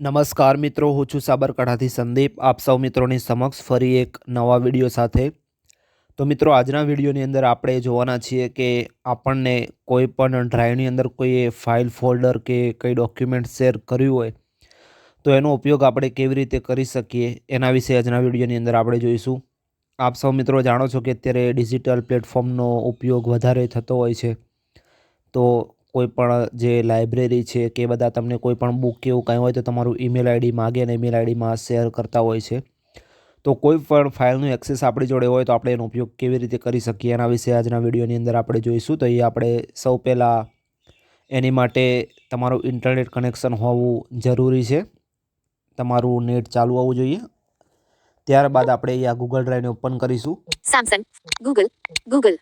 નમસ્કાર મિત્રો, હું છું સાબરકાંઠાથી સંદીપ. આપ સૌ મિત્રોની સમક્ષ ફરી એક નવા વીડિયો સાથે. તો મિત્રો, આજના વિડીયોની અંદર આપણે જોવાના છીએ કે આપણને કોઈ પણ ડ્રાઈવની અંદર કોઈ ફાઇલ ફોલ્ડર કે કંઈ ડોક્યુમેન્ટ શેર કર્યું હોય, તો એનો ઉપયોગ આપણે કેવી રીતે કરી શકીએ એના વિશે આજના વિડીયોની અંદર આપણે જોઈશું. આપ સૌ મિત્રો જાણો છો કે અત્યારે ડિજિટલ પ્લેટફોર્મનો ઉપયોગ વધારે થતો હોય છે. તો કોઈ પણ જે લાઇબ્રેરી છે કે બધા તમને કોઈ પણ બુક કે એવું કાંઈ હોય તો તમારું ઈમેલ આઈડી માગે અને ઈમેલ આઈડીમાં શેર કરતા હોય છે. તો કોઈ પણ ફાઇલનું એક્સેસ આપણી જોડે હોય તો આપણે એનો ઉપયોગ કેવી રીતે કરી શકીએ એના વિશે આજના વિડીયોની અંદર આપણે જોઈશું. તો એ આપણે સૌ પહેલાં એની માટે તમારું ઇન્ટરનેટ કનેક્શન હોવું જરૂરી છે. તમારું નેટ ચાલુ હોવું જોઈએ. ત્યારબાદ આપણે અહીંયા ગૂગલ ડ્રાઈવને ઓપન કરીશું. Samsung Google Google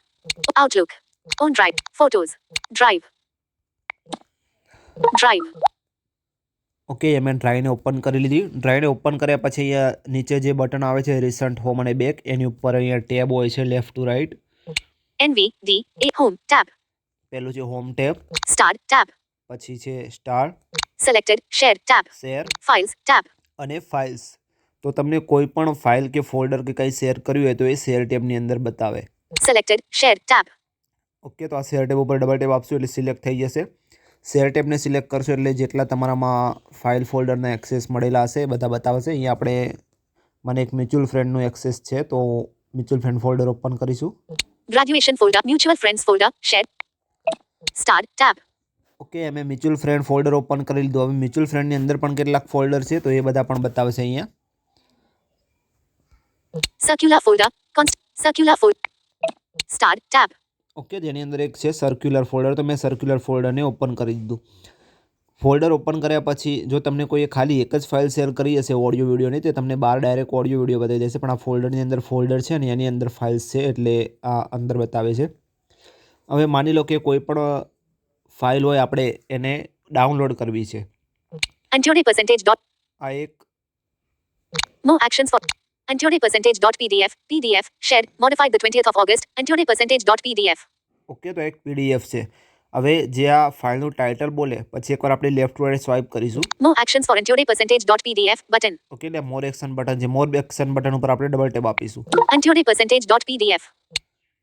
Outlook OneDrive photos Drive, Drive, okay મેં ડ્રાઈવને ઓપન કરી લીધી. ડ્રાઈવને ઓપન કર્યા પછી અહીંયા નીચે જે બટન આવે છે રિસન્ટ હોમ અને બેક એની ઉપર અહીંયા ટેબ હોય છે left to right NV D A home tab પહેલું છે હોમ ટેબ સ્ટાર ટેબ પછી છે star selected share tab share files tab અને ફાઇલ્સ તો તમને કોઈ પણ ફાઇલ કે ફોલ્ડર કે કંઈ શેર કર્યું હોય તો એ શેર ટેબની અંદર બતાવે. સિલેક્ટેડ શેર ટેબ ઓકે તો આ શેર ટેબ ઉપર ડબલ ટેબ આપશો એટલે સિલેક્ટ થઈ જશે. શેર ટેબને સિલેક્ટ કરશો એટલે જેટલા તમારામાં ફાઇલ ફોલ્ડરના એક્સેસ મળેલા હશે એ બધા બતાવશે. અહીંયા આપણે મને એક મ્યુચ્યુઅલ ફ્રેન્ડનું એક્સેસ છે તો મ્યુચ્યુઅલ ફ્રેન્ડ ફોલ્ડર ઓપન કરીશું. Graduation folder mutual friends folder share star tab okay અમે મ્યુચ્યુઅલ ફ્રેન્ડ ફોલ્ડર ઓપન કરી લીધું. હવે મ્યુચ્યુઅલ ફ્રેન્ડની અંદર પણ કેટલાક ફોલ્ડર છે તો એ બધા પણ બતાવશે અહીંયા. Circular folder, Const, Circular folder, Start, Tab, okay જેની અંદર એક છે સર્ક્યુલર ફોલ્ડર તો મેં સર્ક્યુલર ફોલ્ડરને ઓપન કરી દીધું. ફોલ્ડર ઓપન કર્યા પછી જો તમને કોઈએ ખાલી એક જ ફાઇલ શેર કરી હશે ઓડિયો વિડીયોની તે તમને બહાર ડાયરેક્ટ ઓડિયો વીડિયો બતાવી દેશે. પણ આ ફોલ્ડરની અંદર ફોલ્ડર છે અને એની અંદર ફાઇલ્સ છે એટલે આ અંદર બતાવે છે. હવે માની લો કે કોઈ પણ ફાઇલ હોય આપણે એને ડાઉનલોડ કરવી છે. આ એક more actions for Antione percentage dot PDF, PDF, shared, modified the 20th of August, Antione percentage dot PDF, okay તો એક પીડીએફ છે હવે જે આ ફાઇલનું ટાઇટલ બોલે પછી એકવાર આપણે લેફ્ટ વાળે સ્વાઇપ કરીશું more actions for Antione percentage dot PDF button, okay એટલે મોર એક્શન બટન છે મોર એક્શન બટન ઉપર આપણે ડબલ ટેપ આપીશું Antione percentage dot PDF.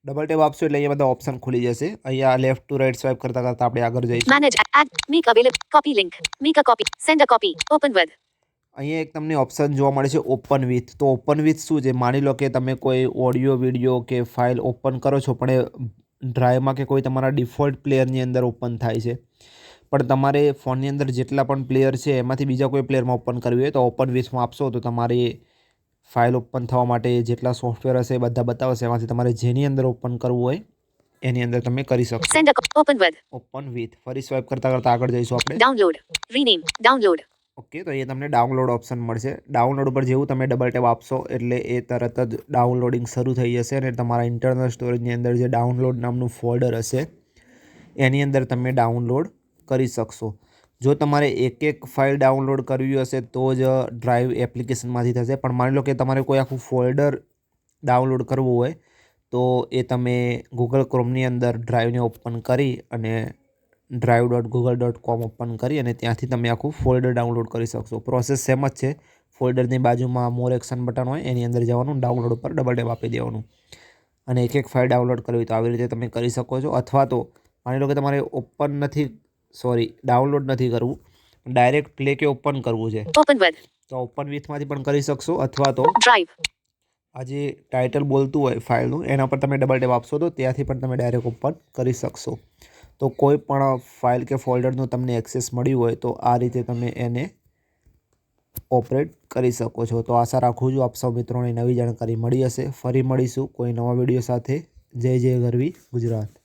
Double tap આપશો એટલે અહીંયા બધા ઓપ્શન ખુલી જશે અહીંયા લેફ્ટ ટુ રાઈટ સ્વાઇપ કરતા કરતા આપણે આગળ જઈશું Manage, add, make available, copy link, make a copy, send a copy, open with, અહીંયા એક તમને ઓપ્શન જોવા મળે છે ઓપન વિથ તો ઓપન વિથ શું છે? માની લો કે તમે કોઈ ઓડિયો વીડિયો કે ફાઇલ ઓપન કરો છો પણ એ ડ્રાઈવમાં કે કોઈ તમારા ડિફોલ્ટ પ્લેયરની અંદર ઓપન થાય છે. પણ તમારે ફોનની અંદર જેટલા પણ પ્લેયર છે એમાંથી બીજા કોઈ પ્લેયરમાં ઓપન કરવી હોય તો ઓપન વિથમાં આપશો. તો તમારી ફાઇલ ઓપન થવા માટે જેટલા સોફ્ટવેર હશે એ બધા બતાવશે એમાંથી તમારે જેની અંદર ઓપન કરવું હોય એની અંદર તમે કરી with, ઓપન વિથ ફરી સ્વાઇપ કરતાં કરતાં આગળ જઈશું આપણે. ડાઉનલોડ રીનેમ download, ઓકે, તો એ તમને ડાઉનલોડ ઓપ્શન મળશે. ડાઉનલોડ ઉપર જેવું તમે ડબલ ટેપ આપશો એટલે એ તરત જ ડાઉનલોડિંગ શરૂ થઈ જશે અને તમારા ઇન્ટરનલ સ્ટોરેજની અંદર જે ડાઉનલોડ નામનું ફોલ્ડર હશે, એની અંદર તમે ડાઉનલોડ કરી શકશો. જો તમારે એક એક ફાઇલ ડાઉનલોડ કરવી હશે તો જ ડ્રાઈવ એપ્લિકેશનમાંથી થશે. પણ માની લો કે તમારે કોઈ આખું ફોલ્ડર ડાઉનલોડ કરવું હોય, તો એ તમે ગૂગલ ક્રોમની અંદર ડ્રાઈવને ઓપન કરી અને drive dot Google dot com open કરી અને ત્યાંથી તમે આખું ફોલ્ડર ડાઉનલોડ કરી શકશો. પ્રોસેસ સેમ જ છે. ફોલ્ડરની બાજુમાં મોર એક્શન બટન હોય એની અંદર જવાનું ડાઉનલોડ ઉપર ડબલ ટેપ આપી દેવાનું. અને એક એક ફાઇલ ડાઉનલોડ કરવી તો આવી રીતે તમે કરી શકો છો. અથવા તો માની લો કે તમારે ઓપન નથી સોરી ડાઉનલોડ નથી કરવું ડાયરેક્ટ પ્લે કે ઓપન કરવું છે. તો ઓપન વિથમાંથી પણ કરી શકશો. અથવા તો આ જે ટાઇટલ બોલતું હોય ફાઇલનું એના પર તમે ડબલ ટેપ આપશો તો ત્યાંથી પણ તમે ડાયરેક્ટ ઓપન કરી શકશો. તો કોઈ પણ ફાઇલ કે ફોલ્ડરનું તમને એક્સેસ મળ્યું હોય તો આ રીતે તમે એને ઓપરેટ કરી શકો છો. તો આશા રાખું છું આપ સૌ મિત્રોને નવી જાણકારી મળી હશે. ફરી મળીશું કોઈ નવા વીડિયો સાથે. જય જય ગરવી ગુજરાત.